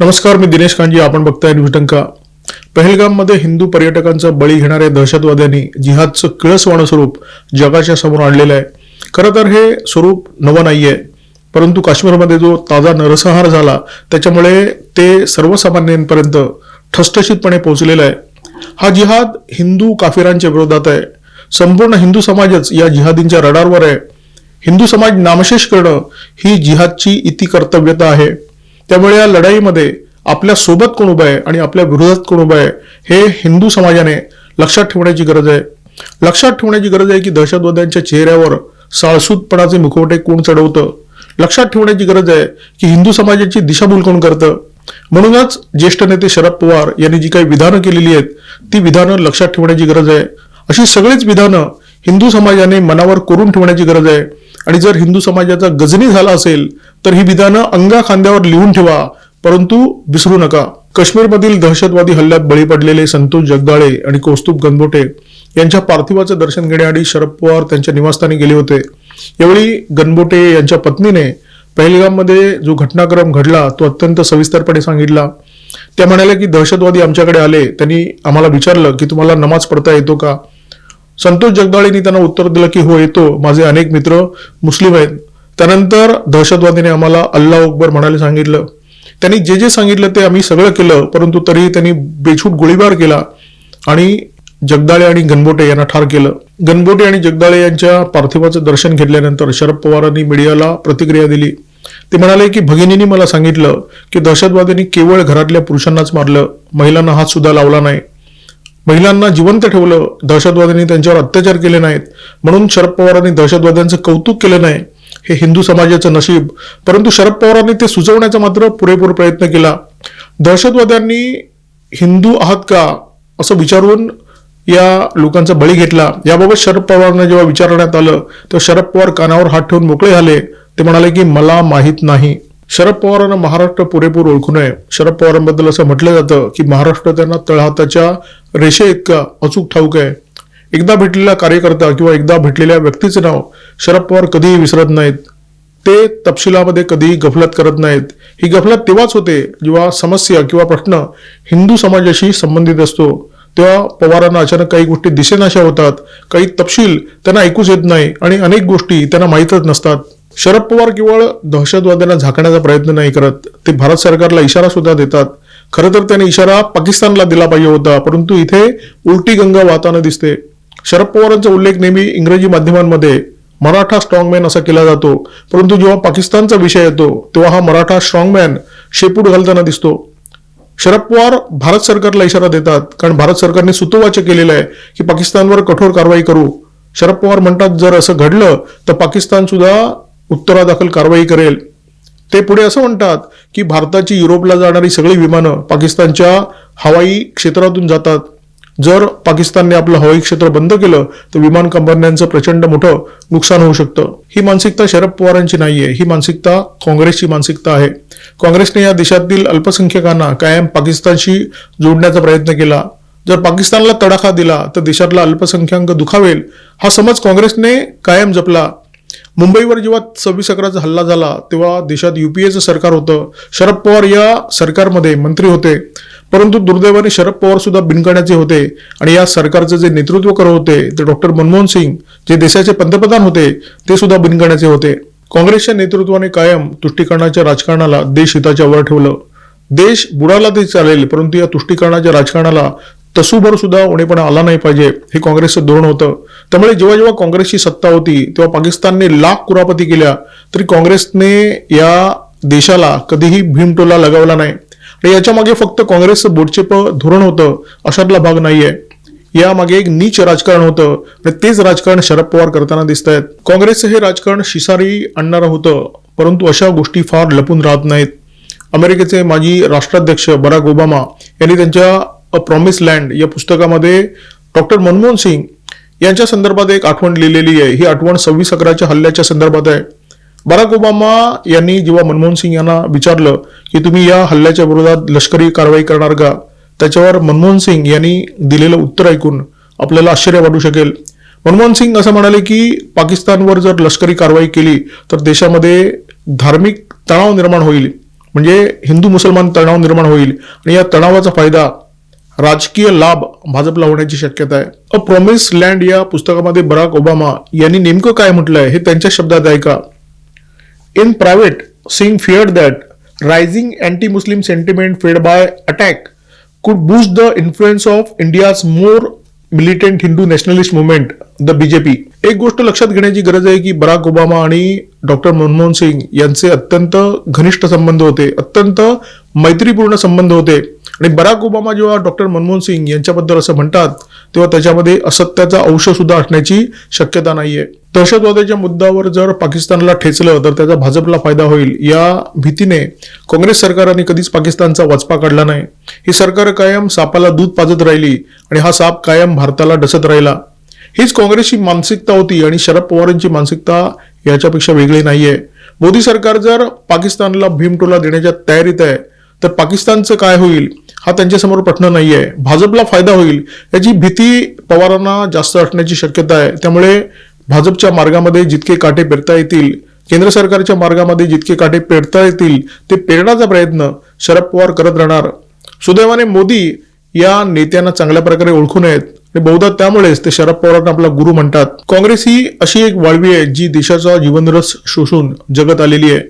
नमस्कार मी दिनेश कांजी आपण बघताय न्यूज टंका पहलगाममध्ये हिंदू पर्यटकांचा बळी घेणाऱ्या दहशतवाद्यांनी जिहादचं किळसवाणं स्वरूप जगाच्या समोर आणलेलं आहे. खरं तर हे स्वरूप नवं नाहीये परंतु काश्मीरमध्ये जो ताजा नरसंहार झाला त्याच्यामुळे ते सर्वसामान्यांपर्यंत ठसठशीतपणे पोहोचलेला आहे. हा जिहाद हिंदू काफिरांच्या विरोधात आहे. संपूर्ण हिंदू समाजच या जिहादींच्या रडारवर आहे. हिंदू समाज नामशेष करणं ही जिहादची इति कर्तव्यता आहे. त्यामुळे या लढाईमध्ये आपल्यासोबत कोण उभं आहे आणि आपल्या विरोधात कोण उभं आहे हे हिंदू समाजाने लक्षात ठेवण्याची गरज आहे. लक्षात ठेवण्याची गरज आहे की दहशतवाद्यांच्या चेहऱ्यावर साळसूतपणाचे मुखवटे कोण चढवतं? लक्षात ठेवण्याची गरज आहे की हिंदू समाजाची दिशाभूल कोण करतं? म्हणूनच ज्येष्ठ नेते शरद पवार यांनी जी काही विधानं केलेली आहेत ती विधानं लक्षात ठेवण्याची गरज आहे. अशी सगळीच विधानं हिंदू समाजाने मनावर करून ठेवण्याची गरज आहे. आणि जर हिंदू समाजाचा गजनी झाला असेल तर ही विधानं अंगा खांद्यावर लिहून ठेवा. परंतु विसरू नका. काश्मीरमधील दहशतवादी हल्ल्यात बळी पडलेले संतोष जगदाळे आणि कौस्तुभ गणबोटे यांच्या पार्थिवाचं दर्शन घेण्याआधी शरद पवार त्यांच्या निवासस्थानी गेले होते. यावेळी गणबोटे यांच्या पत्नीने पहलगाममध्ये जो घटनाक्रम घडला तो अत्यंत सविस्तरपणे सांगितला. त्या म्हणाल्या की दहशतवादी आमच्याकडे आले. त्यांनी आम्हाला विचारलं की तुम्हाला नमाज पडता येतो का? संतोष जगदाळेंनी त्यांना उत्तर दिलं की हो येतो. माझे अनेक मित्र मुस्लिम आहेत. त्यानंतर दहशतवादीने आम्हाला अल्ला अकबर म्हणायला सांगितलं. त्यांनी जे जे सांगितलं ते आम्ही सगळं केलं परंतु तरीही त्यांनी बेछूट गोळीबार केला आणि जगदाळे आणि गणबोटे यांना ठार केलं. गणबोटे आणि जगदाळे यांच्या पार्थिवाचं दर्शन घेतल्यानंतर शरद पवारांनी मीडियाला प्रतिक्रिया दिली. ते म्हणाले की भगिनींनी मला सांगितलं की दहशतवाद्यांनी केवळ घरातल्या पुरुषांनाच मारलं. महिलांना हात सुद्धा लावला नाही. महिलांना जिवंत ठेवलं. दहशतवाद्यांनी त्यांच्यावर अत्याचार केले नाहीत. म्हणून शरद पवारांनी दहशतवाद्यांचं कौतुक केलं नाही. हे हिंदू समाजाचं नशीब. परंतु शरद पवारांनी ते सुचवण्याचा मात्र पुरेपूर प्रयत्न केला. दहशतवाद्यांनी हिंदू आहात का? असं विचारून या लोकांचा बळी घेतला. याबाबत शरद पवारांना जेव्हा विचारण्यात आलं तेव्हा शरद पवार कानावर हात ठेवून मोकळे झाले. ते म्हणाले की मला माहीत नाही. शरद पवारांना महाराष्ट्र पुरेपूर ओळखू नये. शरद पवारांबद्दल असं म्हटलं जातं की महाराष्ट्र त्यांना तळहाताच्या रेषे इतका अचूक ठाऊक आहे. एकदा भेटलेला कार्यकर्ता किंवा एकदा भेटलेल्या व्यक्तीचं नाव शरद पवार कधीही विसरत नाहीत. ते तपशिलामध्ये कधीही गफलत करत नाहीत. ही गफलत तेव्हाच होते जेव्हा समस्या किंवा प्रश्न हिंदू समाजाशी संबंधित असतो. तेव्हा पवारांना अचानक काही गोष्टी दिसेनाशा होतात. काही तपशील त्यांना ऐकूच येत नाही आणि अनेक गोष्टी त्यांना माहीतच नसतात. शरद पवार केवळ दहशतवाद्यांना झाकण्याचा प्रयत्न नाही करत ते भारत सरकारला इशारा सुद्धा देतात. खरं तर त्याने इशारा पाकिस्तानला दिला पाहिजे होता परंतु इथे उलटी गंगा वाहताना दिसते. शरद पवारांचा उल्लेख नेहमी इंग्रजी माध्यमांमध्ये मराठा स्ट्रॉंगमॅन असा केला जातो. परंतु जेव्हा पाकिस्तानचा विषय येतो तेव्हा हा मराठा स्ट्रॉंगमॅन शेपूट घालताना दिसतो. शरद पवार भारत सरकारला इशारा देतात कारण भारत सरकारने सुतोवाच केलेलं आहे की पाकिस्तानवर कठोर कारवाई करू. शरद पवार म्हणतात जर असं घडलं तर पाकिस्तान सुद्धा उत्तरादाखल कारवाई करेल. ते पुढे असं म्हणतात की भारताची युरोपला जाणारी सगळी विमानं पाकिस्तानच्या हवाई क्षेत्रातून जातात. जर पाकिस्तानने आपलं हवाई क्षेत्र बंद केलं तर विमान कंपन्यांचं प्रचंड मोठं नुकसान होऊ शकतं. ही मानसिकता शरद पवारांची नाहीये ही मानसिकता काँग्रेसची मानसिकता आहे. काँग्रेसने या देशातील अल्पसंख्याकांना कायम पाकिस्तानशी जोडण्याचा प्रयत्न केला. जर पाकिस्तानला तडाखा दिला तर देशातला अल्पसंख्याक दुखावेल. हा समज काँग्रेसने कायम जपला. मुंबईवर जेव्हा सव्वीस अकराचा हल्ला झाला तेव्हा देशात युपीएचं सरकार होतं. शरद पवार या सरकारमध्ये मंत्री होते. परंतु दुर्दैवाने शरद पवार सुद्धा बिनकाण्याचे होते आणि या सरकारचं जे नेतृत्व करत होते ते डॉक्टर मनमोहन सिंग जे देशाचे पंतप्रधान होते ते सुद्धा बिनकाण्याचे होते. काँग्रेसच्या नेतृत्वाने कायम तुष्टीकरणाच्या राजकारणाला देश हिताच्या वर ठेवलं. देश बुडाला ते चालेल परंतु या तुष्टीकरणाच्या राजकारणाला तसूभर सुद्धा उणेपणा आला नाही पाहिजे. हे काँग्रेसचं धोरण होतं. त्यामुळे जेव्हा जेव्हा काँग्रेसची सत्ता होती तेव्हा पाकिस्तानने लाख कुरापती केल्या. तरी काँग्रेसने या देशाला कधीही भीमटोला लगावला नाही. आणि याच्या मागे फक्त काँग्रेसचं बोटचेप धोरण होतं अशातला भाग नाहीये. यामागे एक नीच राजकारण होतं. आणि तेच राजकारण शरद पवार करताना दिसत आहेत काँग्रेसचं हे राजकारण शिसारी आणणारं होतं. परंतु अशा गोष्टी फार लपून राहत नाहीत. अमेरिकेचे माजी राष्ट्राध्यक्ष बराक ओबामा यांनी त्यांच्या अ प्रॉमिस लँड या पुस्तकामध्ये डॉक्टर मनमोहन सिंग यांच्या संदर्भात एक आठवण लिहिलेली आहे. ही आठवण सव्वीस अकराच्या हल्ल्याच्या संदर्भात आहे. बराक ओबामा यांनी जेव्हा मनमोहन सिंग यांना विचारलं की तुम्ही या हल्ल्याच्या विरोधात लष्करी कारवाई करणार का? त्याच्यावर मनमोहन सिंग यांनी दिलेलं उत्तर ऐकून आपल्याला आश्चर्य वाटू शकेल. मनमोहन सिंग असं म्हणाले की पाकिस्तानवर जर लष्करी कारवाई केली तर देशामध्ये धार्मिक तणाव निर्माण होईल. म्हणजे हिंदू मुसलमान तणाव निर्माण होईल. आणि या तणावाचा फायदा राजकीय लाभ भाजपला होण्याची शक्यता आहे. अ प्रॉमिस लँड या पुस्तकामध्ये बराक ओबामा यांनी नेमकं काय म्हटलंय हे त्यांच्या शब्दात ऐका in private saying fear that rising anti Muslim sentiment fed by attack could boost the influence of India's more militant Hindu nationalist movement, the BJP. एक गोष्ट लक्षात घेण्याची गरज आहे की बराक ओबामा आणि डॉक्टर मनमोहन सिंग यांचे अत्यंत घनिष्ठ संबंध होते अत्यंत मैत्रीपूर्ण संबंध होते. आणि बराक ओबामा जेव्हा डॉक्टर मनमोहन सिंग यांच्याबद्दल असं म्हणतात तेव्हा त्याच्यामध्ये असत्याचा अंश सुद्धा असण्याची शक्यता नाहीये. दहशतवादाच्या मुद्द्यावर जर पाकिस्तानला ठेचलं तर त्याचा भाजपला फायदा होईल. या भीतीने काँग्रेस सरकारने कधीच पाकिस्तानचा वचपा काढला नाही. ही सरकार कायम सापाला दूध पाजत राहिली आणि हा साप कायम भारताला डसत राहिला. हीच काँग्रेसची मानसिकता होती आणि शरद पवारांची मानसिकता याच्यापेक्षा वेगळी नाहीये. मोदी सरकार जर पाकिस्तानला भीमटोला देण्याच्या तयारीत आहे तर पाकिस्तानचं काय होईल हा त्यांच्यासमोर प्रश्न नाही आहे भाजपला फायदा होईल याची भीती पवारांना जास्त असण्याची शक्यता आहे. त्यामुळे भाजपच्या मार्गामध्ये जितके काटे पेरता येतील केंद्र सरकारच्या मार्गामध्ये जितके काटे पेरता येतील ते पेरण्याचा प्रयत्न शरद पवार करत राहणार. सुदैवाने मोदी या नेत्यांना चांगल्या प्रकारे ओळखून आहेत आणि बहुधा त्यामुळेच ते शरद पवारांना आपला गुरु म्हणतात. काँग्रेस ही अशी एक वाळवी आहे जी देशाचा जीवनरस शोषून जगत आलेली आहे.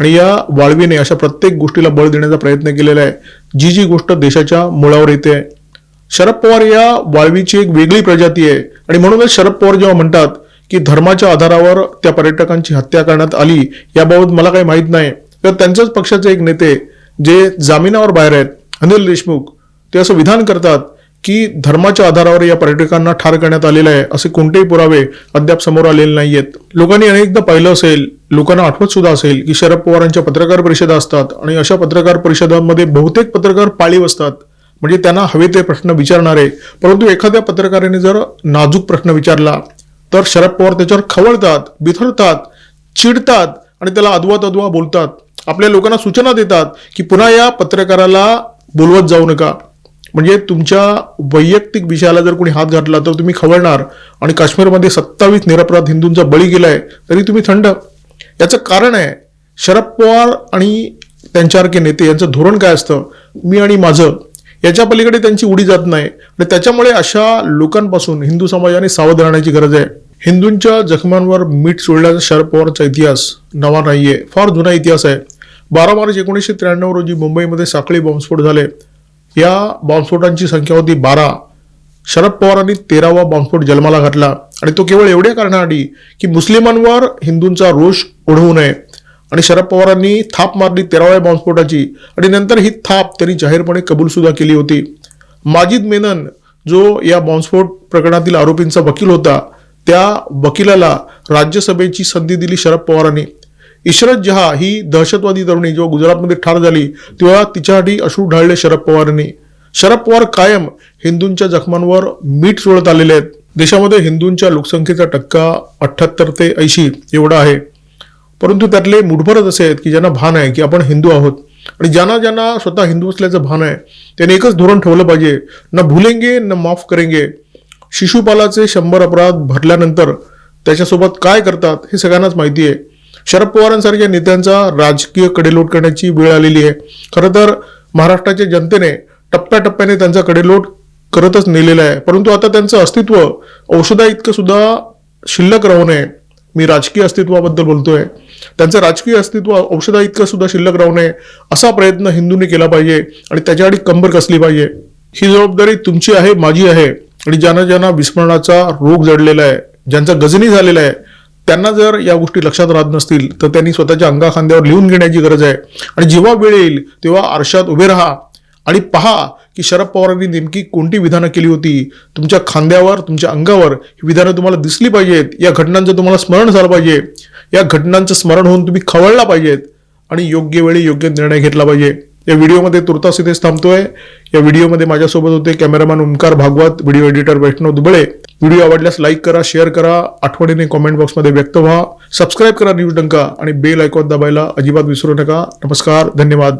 आणि या वाळवीने अशा प्रत्येक गोष्टीला बळ देण्याचा प्रयत्न केलेला आहे. जी जी गोष्ट देशाच्या मुळावर येते. आहे शरद पवार या वाळवीची एक वेगळी प्रजाती आहे. आणि म्हणूनच शरद पवार जेव्हा म्हणतात की धर्माच्या आधारावर त्या पर्यटकांची हत्या करण्यात आली याबाबत मला काही माहीत नाही. तर त्यांच्याच पक्षाचे एक नेते जे जामिनावर बाहेर आहेत अनिल देशमुख ते असं विधान करतात की धर्माच्या आधारावर या पर्यटकांना ठार करण्यात आलेलं आहे असे कोणतेही पुरावे अद्याप समोर आलेले नाहीयेत. लोकांनी अनेकदा पाहिलं असेल लोकांना आठवत सुद्धा असेल की शरद पवारांच्या पत्रकार परिषदा असतात आणि अशा पत्रकार परिषदांमध्ये बहुतेक पत्रकार पाळीव असतात. म्हणजे त्यांना हवे ते प्रश्न विचारणारे. परंतु एखाद्या पत्रकाराने जर नाजूक प्रश्न विचारला तर शरद पवार त्याच्यावर खवळतात बिथरतात चिडतात आणि त्याला अदवा तद्वा बोलतात. आपल्या लोकांना सूचना देतात की पुन्हा या पत्रकाराला बोलवत जाऊ नका. म्हणजे तुमच्या वैयक्तिक विषयाला जर कोणी हात घातला तर तुम्ही खवळणार. आणि काश्मीरमध्ये सत्तावीस निरपराध हिंदूंचा बळी गेलाय तरी तुम्ही थंड. याचं कारण आहे शरद पवार आणि त्यांच्यासारखे नेते यांचं धोरण काय असतं? मी आणि माझं. याच्या पलीकडे त्यांची उडी जात नाही. आणि त्याच्यामुळे अशा लोकांपासून हिंदू समाजाने सावध राहण्याची गरज आहे. हिंदूंच्या जखमांवर मीठ सोडल्याचा शरद पवारचा इतिहास नवा नाहीये. फार जुना इतिहास आहे. बारा मार्च एकोणीसशे त्र्याण्णव रोजी मुंबईमध्ये साखळी बॉम्बस्फोट झाले. या बॉम्बस्फोटांची संख्या होती बारा. शरद पवारांनी तेरावा बॉम्बस्फोट जन्माला घातला. आणि तो केवळ एवढ्या कारणाआधी की मुस्लिमांवर हिंदूंचा रोष ओढवू नये. आणि शरद पवारांनी थाप मारली तेराव्या बॉम्बस्फोटाची आणि नंतर ही थाप त्यांनी जाहीरपणे कबूलसुद्धा केली होती. माजिद मेनन जो या बॉम्बस्फोट प्रकरणातील आरोपींचा वकील होता त्या वकिलाला राज्यसभेची संधी दिली शरद पवारांनी इशरत जहा ही दहशतवादी तरुणी जेव्हा गुजरातमध्ये ठार झाली तेव्हा तिच्यासाठी अश्रू ढाळले शरद पवारांनी शरद पवार कायम हिंदूंच्या जखमांवर मीठ चोळत आलेले आहेत. देशामध्ये हिंदूंच्या लोकसंख्येचा टक्का अठ्ठ्याहत्तर ते ऐंशी एवढा आहे. परंतु त्यातले मुठभरच असे आहेत की ज्यांना भान आहे की आपण हिंदू आहोत. आणि ज्यांना ज्यांना स्वतः हिंदू असल्याचं भान आहे त्याने एकच धोरण ठेवलं पाहिजे. न भुलेंगे न माफ करेंगे. शिशुपालाचे शंभर अपराध भरल्यानंतर त्याच्यासोबत काय करतात हे सगळ्यांनाच माहिती आहे. शरद पवारांसारख्या नेत्यांचा राजकीय कडेलोट करण्याची वेळ आलेली आहे. खरं तर महाराष्ट्राच्या जनतेने टप्प्याटप्प्याने त्यांचा कडेलोट करतच नेलेला आहे. परंतु आता त्यांचं अस्तित्व औषधा इतकं सुद्धा शिल्लक राहू नये. मी राजकीय अस्तित्वाबद्दल बोलतोय. त्यांचं राजकीय अस्तित्व औषधा इतकं सुद्धा शिल्लक राहू नये असा प्रयत्न हिंदूंनी केला पाहिजे आणि त्याच्यासाठी कंबर कसली पाहिजे. ही जबाबदारी तुमची आहे माझी आहे आणि ज्यांना ज्यांना विस्मरणाचा रोग जडलेला आहे ज्यांचा गजनी झालेला आहे त्यांना जर या गोष्टी लक्षात राहत नसतील तर त्यांनी स्वतःच्या अंगाखांद्यावर लिहून घेण्याची गरज आहे. आणि जेव्हा वेळ येईल तेव्हा आरशात उभे राहा. आणि पहा की शरद पवारांनी नेमकी कोणती विधानं केली होती? तुमच्या खांद्यावर तुमच्या अंगावर ही विधानं तुम्हाला दिसली पाहिजेत या घटनांचं तुम्हाला स्मरण झालं पाहिजे या घटनांचं स्मरण होऊन तुम्ही खवळला पाहिजेत आणि योग्य वेळी योग्य निर्णय घेतला पाहिजे. या व्हिडिओमध्ये तुर्तास इथेच थांबतोय. या व्हिडिओमध्ये माझ्यासोबत होते cameraman Omkar Bhagwat video editor Vaishnav Dubale. Video आवडल्यास लाईक करा शेअर करा आठवणीने कॉमेंट बॉक्समध्ये व्यक्त व्हा. सबस्क्राईब करा न्यूज डंका आणि बेल आयकॉन दाबायला अजिबात विसरू नका. नमस्कार धन्यवाद.